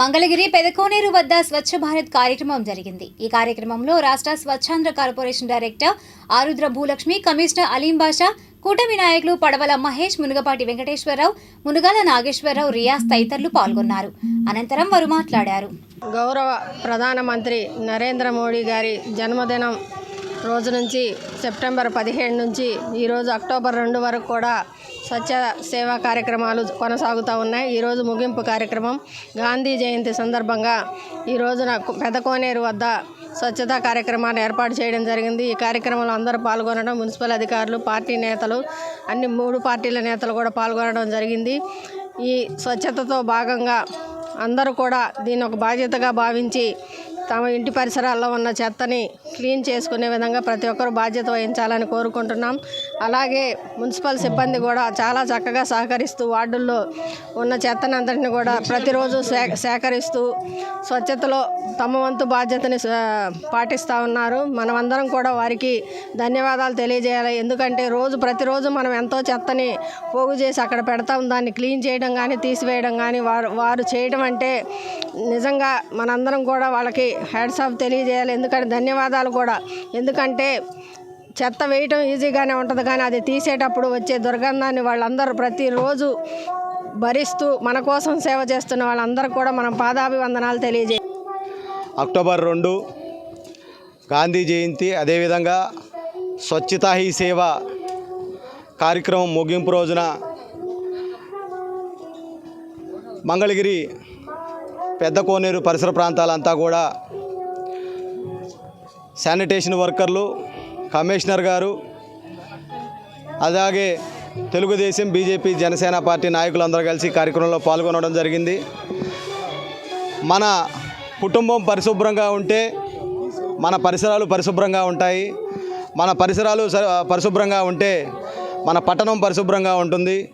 మంగళగిరి పెదకోనేరు వద్ద స్వచ్ఛ భారత్ కార్యక్రమం జరిగింది. ఈ కార్యక్రమంలో రాష్ట్ర Swachhandhra corporation director Arudra Bhulakshmi commissioner Aleem Basha కూటమి నాయకులు పడవల మహేష్ మునుగపాటి వెంకటేశ్వరరావు మునుగాల నాగేశ్వరరావు రియాజ్ తదితరులు పాల్గొన్నారు. అనంతరం వారు మాట్లాడారు. గౌరవ ప్రధానమంత్రి నరేంద్ర మోడీ గారి జన్మదినం రోజు నుంచి సెప్టెంబర్ పదిహేడు నుంచి ఈరోజు అక్టోబర్ రెండు వరకు కూడా స్వచ్ఛ సేవా కార్యక్రమాలు కొనసాగుతూ ఉన్నాయి. ఈరోజు ముగింపు కార్యక్రమం గాంధీ జయంతి సందర్భంగా ఈ రోజున పెద్ద కోనేరు వద్ద స్వచ్ఛతా కార్యక్రమాన్ని ఏర్పాటు చేయడం జరిగింది. ఈ కార్యక్రమంలో అందరూ పాల్గొనడం మున్సిపల్ అధికారులు పార్టీ నేతలు అన్ని మూడు పార్టీల నేతలు కూడా పాల్గొనడం జరిగింది. ఈ స్వచ్ఛతతో భాగంగా అందరూ కూడా దీన్ని ఒక బాధ్యతగా భావించి తమ ఇంటి పరిసరాల్లో ఉన్న చెత్తని క్లీన్ చేసుకునే విధంగా ప్రతి ఒక్కరు బాధ్యత వహించాలని కోరుకుంటున్నాం. అలాగే మున్సిపల్ సిబ్బంది కూడా చాలా చక్కగా సహకరిస్తూ వార్డుల్లో ఉన్న చెత్తనందరిని కూడా ప్రతిరోజు సే సేకరిస్తూ స్వచ్ఛతలో తమ వంతు బాధ్యతని పాటిస్తూ ఉన్నారు. మనమందరం కూడా వారికి ధన్యవాదాలు తెలియజేయాలి. ఎందుకంటే రోజు ప్రతిరోజు మనం ఎంతో చెత్తని పోగు చేసి అక్కడ పెడతాం. దాన్ని క్లీన్ చేయడం కానీ తీసివేయడం కానీ వారు వారు చేయడం అంటే నిజంగా మనందరం కూడా వాళ్ళకి హ్యాడ్స్ ఆఫ్ తెలియజేయాలి. ఎందుకంటే ధన్యవాదాలు కూడా. ఎందుకంటే చెత్త వేయటం ఈజీగానే ఉంటుంది కానీ అది తీసేటప్పుడు వచ్చే దుర్గంధాన్ని వాళ్ళందరూ ప్రతిరోజు భరిస్తూ మన కోసం సేవ చేస్తున్న వాళ్ళందరూ కూడా మనం పాదాభివందనాలు తెలియజే అక్టోబర్ రెండు గాంధీ జయంతి అదేవిధంగా స్వచ్ఛతా హీ సేవ కార్యక్రమం ముగింపు రోజున మంగళగిరి పెద్ద కోనేరు పరిసర ప్రాంతాలంతా కూడా శానిటేషన్ వర్కర్లు కమిషనర్ గారు అలాగే తెలుగుదేశం బీజేపీ జనసేన పార్టీ నాయకులందరూ కలిసి కార్యక్రమంలో పాల్గొనడం జరిగింది. మన కుటుంబం పరిశుభ్రంగా ఉంటే మన పరిసరాలు పరిశుభ్రంగా ఉంటాయి. మన పరిసరాలు స- పరిశుభ్రంగా ఉంటే మన పట్టణం పరిశుభ్రంగా ఉంటుంది.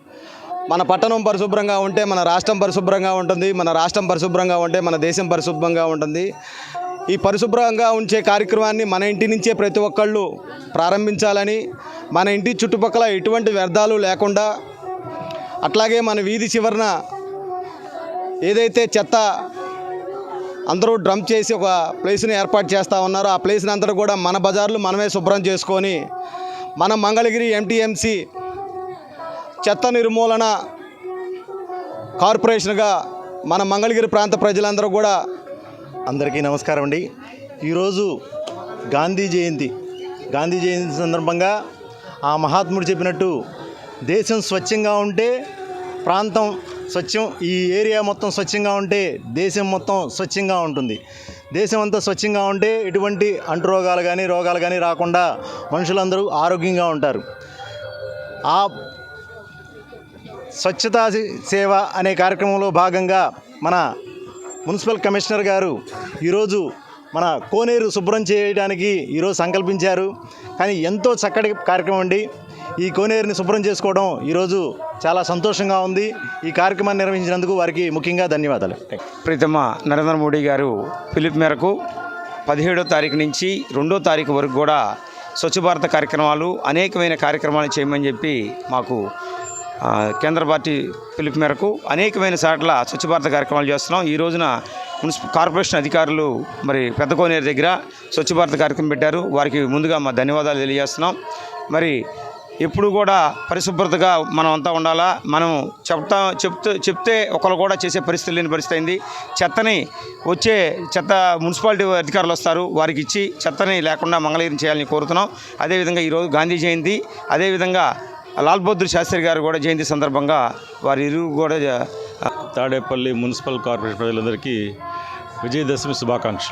మన పట్టణం పరిశుభ్రంగా ఉంటే మన రాష్ట్రం పరిశుభ్రంగా ఉంటుంది. మన రాష్ట్రం పరిశుభ్రంగా ఉంటే మన దేశం పరిశుభ్రంగా ఉంటుంది. ఈ పరిశుభ్రంగా ఉంచే కార్యక్రమాన్ని మన ఇంటి నుంచే ప్రతి ఒక్కళ్ళు ప్రారంభించాలని మన ఇంటి చుట్టుపక్కల ఎటువంటి వ్యర్థాలు లేకుండా అట్లాగే మన వీధి చివరన ఏదైతే చెత్త అందరూ డ్రమ్ చేసి ఒక ప్లేస్ని ఏర్పాటు చేస్తూ ఉన్నారో ఆ ప్లేస్ని అందరూ కూడా మన బజార్లు మనమే శుభ్రం చేసుకొని మన మంగళగిరి ఎంటీఎంసీ చెత్త నిర్మూలన కార్పొరేషన్గా మన మంగళగిరి ప్రాంత ప్రజలందరూ కూడా అందరికీ నమస్కారం అండి. ఈరోజు గాంధీ జయంతి. గాంధీ జయంతి సందర్భంగా ఆ మహాత్ముడు చెప్పినట్టు దేశం స్వచ్ఛంగా ఉంటే ప్రాంతం స్వచ్ఛం ఈ ఏరియా మొత్తం స్వచ్ఛంగా ఉంటే దేశం మొత్తం స్వచ్ఛంగా ఉంటుంది. దేశం అంతా స్వచ్ఛంగా ఉంటే ఎటువంటి అంటురోగాలు కానీ రోగాలు కానీ రాకుండా మనుషులందరూ ఆరోగ్యంగా ఉంటారు. ఆ స్వచ్ఛతా సేవ అనే కార్యక్రమంలో భాగంగా మన మున్సిపల్ కమిషనర్ గారు ఈరోజు మన కోనేరు శుభ్రం చేయడానికి ఈరోజు సంకల్పించారు. కానీ ఎంతో చక్కటి కార్యక్రమం అండి. ఈ కోనేరుని శుభ్రం చేసుకోవడం ఈరోజు చాలా సంతోషంగా ఉంది. ఈ కార్యక్రమాన్ని నిర్వహించినందుకు వారికి ముఖ్యంగా ధన్యవాదాలు. ప్రీతమ నరేంద్ర మోడీ గారు పిలుపు మేరకు పదిహేడో తారీఖు నుంచి రెండో తారీఖు వరకు కూడా స్వచ్ఛ భారత కార్యక్రమాలు అనేకమైన కార్యక్రమాలు చేయమని చెప్పి మాకు కేంద్ర పార్టీ పిలుపు మేరకు అనేకమైన సార్ల స్వచ్ఛ భారత కార్యక్రమాలు చేస్తున్నాం. ఈ రోజున మున్సిపల్ కార్పొరేషన్ అధికారులు మరి పెద్ద కోనేరు దగ్గర స్వచ్ఛ భారత కార్యక్రమం పెట్టారు. వారికి ముందుగా మా ధన్యవాదాలు తెలియజేస్తున్నాం. మరి ఎప్పుడు కూడా పరిశుభ్రతగా మనం అంతా ఉండాలా? మనం చెప్తా చెప్తే చెప్తే ఒకరు కూడా చేసే పరిస్థితి లేని పరిస్థితి అయింది. చెత్తని వచ్చే చెత్త మున్సిపాలిటీ అధికారులు వస్తారు. వారికి ఇచ్చి చెత్తని లేకుండా మంగళగిరి చేయాలని కోరుతున్నాం. అదేవిధంగా ఈరోజు గాంధీ జయంతి. అదేవిధంగా లాల్ బహదూర్ శాస్త్రి గారు కూడా జయంతి సందర్భంగా వారి ఇరువు కూడా తాడేపల్లి మున్సిపల్ కార్పొరేషన్ ప్రజలందరికీ విజయదశమి శుభాకాంక్షలు.